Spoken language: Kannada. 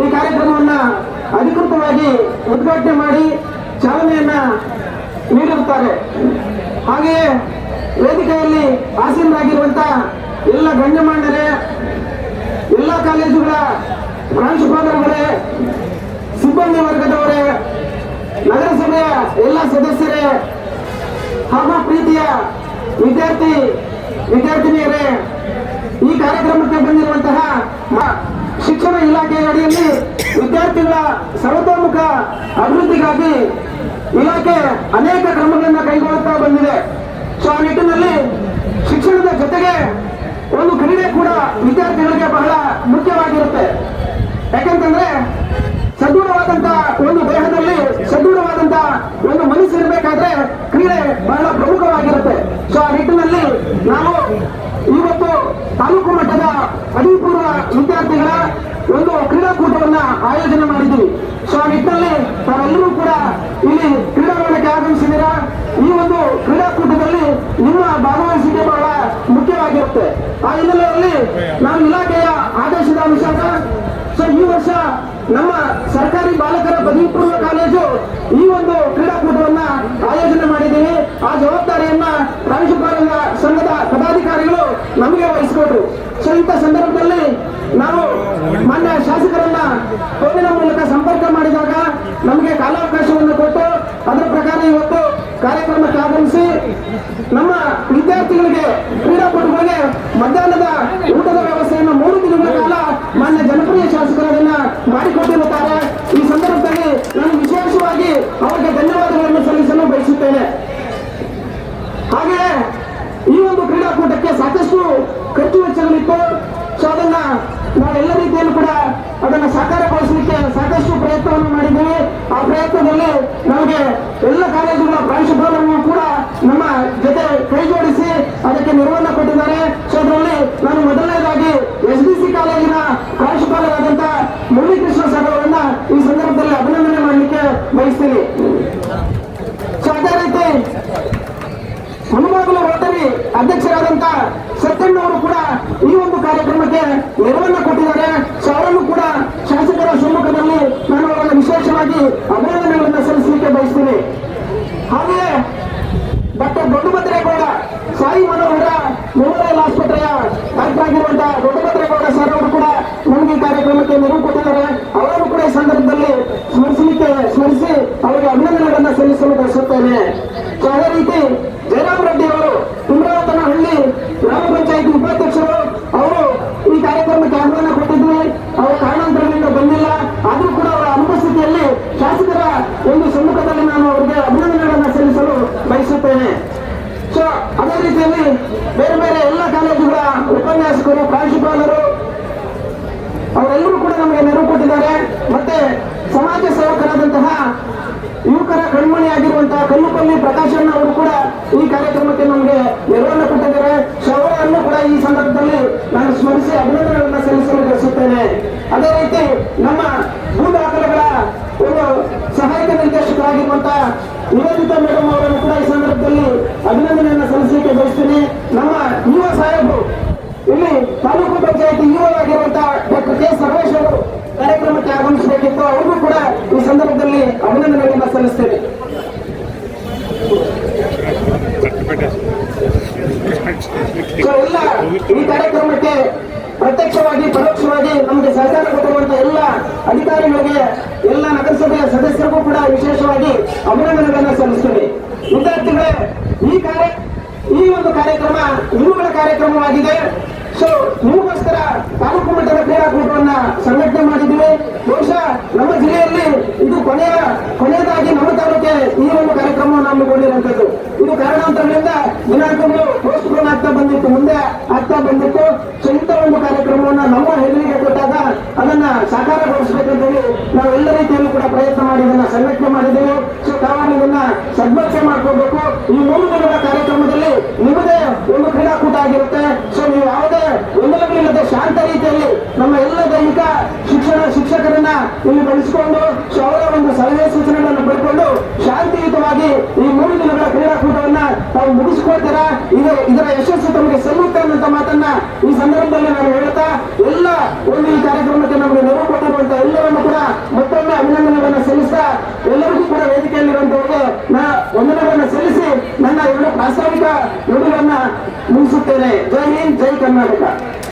ಈ ಕಾರ್ಯಕ್ರಮವನ್ನ ಅಧಿಕೃತವಾಗಿ ಉದ್ಘಾಟನೆ ಮಾಡಿ ಚಾಲನೆಯನ್ನ ನೀಡಿರುತ್ತಾರೆ. ಹಾಗೆಯೇ ವೇದಿಕೆಯಲ್ಲಿ ಆಸೀನರಾಗಿರುವಂತ ಎಲ್ಲ ಗಣ್ಯಮಾನ್ಯರೇ, ಎಲ್ಲ ಕಾಲೇಜುಗಳ ಪ್ರಾಂಶುಪಾಲರುಗಳೇ, ಸಿಬ್ಬಂದಿ ವರ್ಗದವರೇ, ನಗರಸಭೆಯ ಎಲ್ಲ ಸದಸ್ಯರೇ, ಹಾಗೂ ಪ್ರೀತಿಯ ವಿದ್ಯಾರ್ಥಿ, ವಿದ್ಯಾರ್ಥಿನಿಯರೇ, ಈ ಕಾರ್ಯಕ್ರಮಕ್ಕೆ ಬಂದಿರುವಂತಹ ವಿದ್ಯಾರ್ಥಿಗಳ ಸರ್ವತೋಮುಖ ಅಭಿವೃದ್ಧಿಗಾಗಿ ಇಲಾಖೆ ಅನೇಕ ಕ್ರಮಗಳನ್ನು ಕೈಗೊಳ್ಳುತ್ತಾ ಬಂದಿದೆ. ಸೊ ಆ ನಿಟ್ಟಿನಲ್ಲಿ ಶಿಕ್ಷಣದ ಜೊತೆಗೆ ಒಂದು ಕ್ರೀಡೆ ಕೂಡ ವಿದ್ಯಾರ್ಥಿಗಳಿಗೆ ಬಹಳ ಮುಖ್ಯವಾಗಿರುತ್ತೆ. ಯಾಕಂತಂದ್ರೆ ಸದೃಢವಾದಂತಹ ಒಂದು ದೇಹದಲ್ಲಿ ಸದೃಢವಾದಂತ ಒಂದು ಮನಸ್ಸು ಇರಬೇಕಾದ್ರೆ ಕ್ರೀಡೆ ಬಹಳ ಪ್ರಮುಖವಾಗಿರುತ್ತೆ. ಸೊ ಆ ನಿಟ್ಟಿನಲ್ಲಿ ನಾವು ಇವತ್ತು ತಾಲೂಕು ಮಟ್ಟದ ಅಧಿಪೂರ್ವ ಪೂರ್ವ ವಿದ್ಯಾರ್ಥಿಗಳ ಒಂದು ಕ್ರೀಡಾಕೂಟವನ್ನ ಆಯೋಜನೆ ಸೊ ಆ ನಿಟ್ಟಿನಲ್ಲಿ ತಾವೆಲ್ಲರೂ ಕೂಡ ಇಲ್ಲಿ ಕ್ರೀಡಾಂಗಣಕ್ಕೆ ಆಗಮಿಸಿದ್ದೀರಾ? ಈ ಒಂದು ಕ್ರೀಡಾಕೂಟದಲ್ಲಿ ನಿಮ್ಮ ಭಾಗವಹಿಸಿಕೆ ಬಹಳ ಮುಖ್ಯವಾಗಿರುತ್ತೆ. ಆ ಹಿನ್ನೆಲೆಯಲ್ಲಿ ನಾವು ಇಲಾಖೆಯ ಆದೇಶದ ಅನುಸಾರ ಸೊ, ಈ ವರ್ಷ ನಮ್ಮ ಸರ್ಕಾರಿ ಬಾಲಕರ ಪದವಿ ಪೂರ್ವ ಕಾಲೇಜು ಈ ಒಂದು ಕ್ರೀಡಾಕೂಟವನ್ನ ಆಯೋಜನೆ ಮಾಡಿದ್ದೀವಿ. ಆ ಜವಾಬ್ದಾರಿಯನ್ನ ಪ್ರಾಂಶುಪಾಲರ ಸಂಘದ ಪದಾಧಿಕಾರಿಗಳು ನಮಗೆ ವಹಿಸಿಕೊಟ್ರು. ಸೊ ಇಂಥ ಸಂದರ್ಭದಲ್ಲಿ ನಾವು ಮಾನ್ಯ ಶಾಸಕರನ್ನ ನಮಗೆ ಕಾಲಾವಕಾಶವನ್ನು ಕೊಟ್ಟು ಅದರ ಪ್ರಕಾರ ಇವತ್ತು ಕಾರ್ಯಕ್ರಮಕ್ಕೆ ಆಗಮಿಸಿ ನಮ್ಮ ವಿದ್ಯಾರ್ಥಿಗಳಿಗೆ, ಕ್ರೀಡಾಪಟುಗಳಿಗೆ ಮಧ್ಯಾಹ್ನದ ಊಟದ ವ್ಯವಸ್ಥೆಯನ್ನು ಮೂರು ದಿನಗಳ ಕಾಲ ಮಾನ್ಯ ಜನಪ್ರಿಯ ಶಾಸಕರು ಅದನ್ನ ಮಾಡಿಕೊಟ್ಟಿರುತ್ತಾರೆ. ಈ ಸಂದರ್ಭದಲ್ಲಿ ನಾನು ವಿಶೇಷವಾಗಿ ಅವರಿಗೆ ಧನ್ಯವಾದಗಳನ್ನು ಸಲ್ಲಿಸಲು ಬಯಸುತ್ತೇನೆ. ಹಾಗೆಯೇ ಈ ಒಂದು ಕ್ರೀಡಾಕೂಟಕ್ಕೆ ಸಾಕಷ್ಟು ಖರ್ಚು ವೆಚ್ಚಗಳಿತ್ತು. ಸೊ, ಅದನ್ನ ನಾವೆಲ್ಲ ರೀತಿಯಲ್ಲೂ ಕೂಡ ಅದನ್ನು ಸಾಕಾರಗೊಳಿಸಲಿಕ್ಕೆ ಸಾಕಷ್ಟು ಪ್ರಯತ್ನವನ್ನು ಮಾಡಿದ್ದೀವಿ. ಆ ಪ್ರಯತ್ನದಲ್ಲಿ ನಮಗೆ ಎಲ್ಲ ಕಾಲೇಜುಗಳ ಪ್ರಾಂಶುಪಾಲರು ಕೂಡ ನಮ್ಮ ಜೊತೆ ಕೈ ಜೋಡಿಸಿ ಅದಕ್ಕೆ ನೆರವನ್ನ ಕೊಟ್ಟಿದ್ದಾರೆ. ಸೊ ಅದರಲ್ಲಿ ನಾನು ಮೊದಲನೇದಾಗಿ ಎಸ್ ಡಿ ಸಿ ಕಾಲೇಜಿನ ಪ್ರಾಂಶುಪಾಲರಾದಂತ ಮುರಳೀಕೃಷ್ಣ ಸರ್ ಅವರನ್ನ ಈ ಸಂದರ್ಭದಲ್ಲಿ ಅಭಿನಂದನೆ ಮಾಡಲಿಕ್ಕೆ ಬಯಸ್ತೀನಿ. ಸೊ ಅದೇ ರೀತಿ ಹನುಮಾಗಲ ರೋಟರಿ ಅಧ್ಯಕ್ಷರಾದಂತ ಸತ್ಯಣ್ಣವರು ಕೂಡ ಈ ಒಂದು ಕಾರ್ಯಕ್ರಮಕ್ಕೆ ನೆರವನ್ನ ಕೊಟ್ಟಿದ್ದಾರೆ ಸೊ ಅವರನ್ನು ಕೂಡ ಶಾಸಕರ ಸಮ್ಮುಖದಲ್ಲಿ ನಾನು ಅವರನ್ನು ವಿಶೇಷವಾಗಿ ಅಭಿನಂದನೆಗಳನ್ನು ಸಲ್ಲಿಸಲಿಕ್ಕೆ ಬಯಸ್ತೀನಿ ಹಾಗೆಯೇ ಡಾಕ್ಟರ್ ದೊಡ್ಡಭದ್ರೇಗೌಡ ಸಾಯಿ ಮನೋಹರ, ಮೆಮೋರಿಯಲ್ ಆಸ್ಪತ್ರೆಯ ಡಾಕ್ಟರ್ ಆಗಿರುವಂತಹ ದೊಡ್ಡಭದ್ರೇಗೌಡ ಸರ್ ಅವರು ಕೂಡ ನಮಗೆ ಕಾರ್ಯಕ್ರಮಕ್ಕೆ ನೆರವು ಕೊಟ್ಟಿದ್ದಾರೆ ಅವರನ್ನು ಕೂಡ ಈ ಸಂದರ್ಭದಲ್ಲಿ ಸ್ಮರಿಸಲಿಕ್ಕೆ ಸ್ಮರಿಸಿ ಅವರಿಗೆ ಅಭಿನಂದನೆಗಳನ್ನು ಸಲ್ಲಿಸಲು ಬಯಸುತ್ತೇನೆ ಸೊ ಅದೇ ರೀತಿ ಜಯರಾಮ್ ರೆಡ್ಡಿ ಅವರು ಕುಮರಾವತನಹಳ್ಳಿ ಗ್ರಾಮ ಪಂಚಾಯತ್ ಉಪಾಧ್ಯಕ್ಷರು ಅವರು ಈ ಕಾರ್ಯಕ್ರಮಕ್ಕೆ ಆಹ್ವಾನ ಕೊಟ್ಟಿದ್ವಿ ಅವರ ಕಾರಣಾಂತರದಿಂದ ಬಂದಿಲ್ಲ ಆದರೂ ಕೂಡ ಅವರ ಅನುಪಸ್ಥಿತಿಯಲ್ಲಿ ಶಾಸಕರ ಒಂದು ಸಮ್ಮುಖದಲ್ಲಿ ನಾನು ಅವರಿಗೆ ಅಭಿನಂದನೆಗಳನ್ನು ಸಲ್ಲಿಸಲು ಬಯಸುತ್ತೇನೆ ಸೊ ಅದೇ ರೀತಿಯಲ್ಲಿ ಬೇರೆ ಬೇರೆ ಎಲ್ಲ ಕಾಲೇಜುಗಳ ಉಪನ್ಯಾಸಕರು ಪ್ರಾಂಶುಪಾಲರು ಅವರೆಲ್ಲರೂ ಕೂಡ ನಮಗೆ ನೆರವು ಕೊಟ್ಟಿದ್ದಾರೆ ಮತ್ತೆ ಸಮಾಜ ಯುವಕರ ಕಣ್ಮಣಿಯಾಗಿರುವಂತಹ ಕಲ್ಲುಪಲ್ಲಿ ಪ್ರಕಾಶಣ್ಣ ಅವರು ಕೂಡ ಈ ಕಾರ್ಯಕ್ರಮಕ್ಕೆ ನಮಗೆ ನೆರವನ್ನು ಕೊಟ್ಟಿದ್ದಾರೆ. ಶವರನ್ನು ಕೂಡ ಈ ಸಂದರ್ಭದಲ್ಲಿ ನಾನು ಸ್ಮರಿಸಿ ಅಭಿನಂದನೆಗಳನ್ನು ಸಲ್ಲಿಸಲು ಬಯಸುತ್ತೇನೆ. ಅದೇ ರೀತಿ ನಮ್ಮ ಭೂ ದಾಖಲೆಗಳ ಒಂದು ಸಹಾಯಕ ನಿರ್ದೇಶಕರಾಗಿರುವಂತಹ ನಿವೇದಿತಾ ಮೇಡಮ್ ಅವರನ್ನು ಕೂಡ ಈ ಸಂದರ್ಭದಲ್ಲಿ ಅಭಿನಂದನೆಯನ್ನು ಸಲ್ಲಿಸಲಿಕ್ಕೆ ಬಯಸ್ತೀನಿ. ನಮ್ಮ ಯುವ ಸಾಹೇಬರು, ಇಲ್ಲಿ ತಾಲೂಕು ಪಂಚಾಯತಿ ಯುವ ಆಗಿರುವಂತಹ ಡಾಕ್ಟರ್ ಕೆ. ಸರ್ವೇಶ್ ಅವರು ಕಾರ್ಯಕ್ರಮಕ್ಕೆ ಆಗಮಿಸಬೇಕಿತ್ತು. ಅವರು ಕೂಡ ಈ ಸಂದರ್ಭದಲ್ಲಿ ಸಲ್ಲಿಸ್ತೇನೆ. ಸೊ ಎಲ್ಲ ಈ ಕಾರ್ಯಕ್ರಮಕ್ಕೆ ಪ್ರತ್ಯಕ್ಷವಾಗಿ, ಪರೋಕ್ಷವಾಗಿ ನಮಗೆ ಸಹಕಾರ ಕೊಟ್ಟಿರುವಂತಹ ಎಲ್ಲ ಅಧಿಕಾರಿಗಳಿಗೆ, ಎಲ್ಲ ನಗರಸಭೆಯ ಸದಸ್ಯರಿಗೂ ಕೂಡ ವಿಶೇಷವಾಗಿ ಅಭಿನಂದನೆಗಳನ್ನು ಸಲ್ಲಿಸ್ತೇವೆ ವಿದ್ಯಾರ್ಥಿಗಳೇ, ಈ ಕಾರ್ಯ, ಈ ಒಂದು ಕಾರ್ಯಕ್ರಮ ಇವುಗಳ ಕಾರ್ಯಕ್ರಮವಾಗಿದೆ. ಸೊ ನಿಮಗೋಸ್ಕರ ತಾಲೂಕು ಮಟ್ಟದ ಕ್ರೀಡಾಕೂಟವನ್ನ ಸಂಘಟನೆ ಮಾಡಿದ್ದೀವಿ ಬಹುಶಃ ನಮ್ಮ ಜಿಲ್ಲೆಯಲ್ಲಿ ಇದು ಕೊನೆಯ ಕೊನೆಯದಾಗಿ ನಮ್ಮ ತಾಲೂಕೆ ಈ ಒಂದು ಕಾರ್ಯಕ್ರಮವನ್ನು ಹಮ್ಮಿಕೊಂಡಿರುವಂತದ್ದು ಇದು ಕಾರಣಾಂತರಗಳಿಂದ ದಿನಾಂಕಗಳು ಪೋಸ್ಟ್ ಪೋನ್ ಆಗ್ತಾ ಬಂದಿತ್ತು ಮುಂದೆ ಆಗ್ತಾ ಬಂದಿತ್ತು. ಸೊ ಇಂಥ ಒಂದು ಕಾರ್ಯಕ್ರಮವನ್ನ ನಮ್ಮ ಹೆದರಿಗೆ ಕೊಟ್ಟಾಗ ಅದನ್ನ ಸಾಕಾರಗೊಳಿಸಬೇಕಂತ ಹೇಳಿ ನಾವು ಎಲ್ಲ ರೀತಿಯಲ್ಲೂ ಕೂಡ ಪ್ರಯತ್ನ ಮಾಡಿ, ಇದನ್ನ ಸಂಘಟನೆ ಮಾಡಿದ್ದೇವೆ ಸೊ ತಾವು ಇದನ್ನ ಸದ್ಬಳಕೆ ಮಾಡ್ಕೋಬೇಕು ಈ ಮೂರು ಇಲ್ಲಿ ಬಳಸಿಕೊಂಡು ಅವರ ಒಂದು ಸಲಹೆ ಸೂಚನೆಗಳನ್ನು ಪಡ್ಕೊಂಡು ಶಾಂತಿಯುತವಾಗಿ ಈ ಮೂರು ದಿನಗಳ ಕ್ರೀಡಾಕೂಟವನ್ನ ತಾವು ಮುಗಿಸಿಕೊಳ್ತೀರಾ? ಇದು ಇದರ ಯಶಸ್ಸು ತಮಗೆ ಸಲ್ಲುತ್ತೆ ಅನ್ನೋ ಮಾತನ್ನ ಈ ಸಂದರ್ಭದಲ್ಲಿ ನಾನು ಹೇಳ್ತಾ ಎಲ್ಲ ಒಂದು ಈ ಕಾರ್ಯಕ್ರಮಕ್ಕೆ ನಮಗೆ ನೆರವು ಕೊಟ್ಟಿರುವಂತಹ ಎಲ್ಲರನ್ನು ಕೂಡ ಮತ್ತೊಮ್ಮೆ ಅಭಿನಂದನೆಗಳನ್ನು ಸಲ್ಲಿಸ್ತಾ, ಎಲ್ಲರಿಗೂ ಕೂಡ ವೇದಿಕೆಯಲ್ಲಿರುವಂತವರಿಗೆ ನಾ ವಂದನೆಗಳನ್ನು ಸಲ್ಲಿಸಿ ನನ್ನ ಎರಡು ಪ್ರಾಸ್ತಾವಿಕ ನುಡಿಗಳನ್ನ ಮುಗಿಸುತ್ತೇನೆ. ಜೈ ಹಿಂದ್, ಜೈ ಕರ್ನಾಟಕ.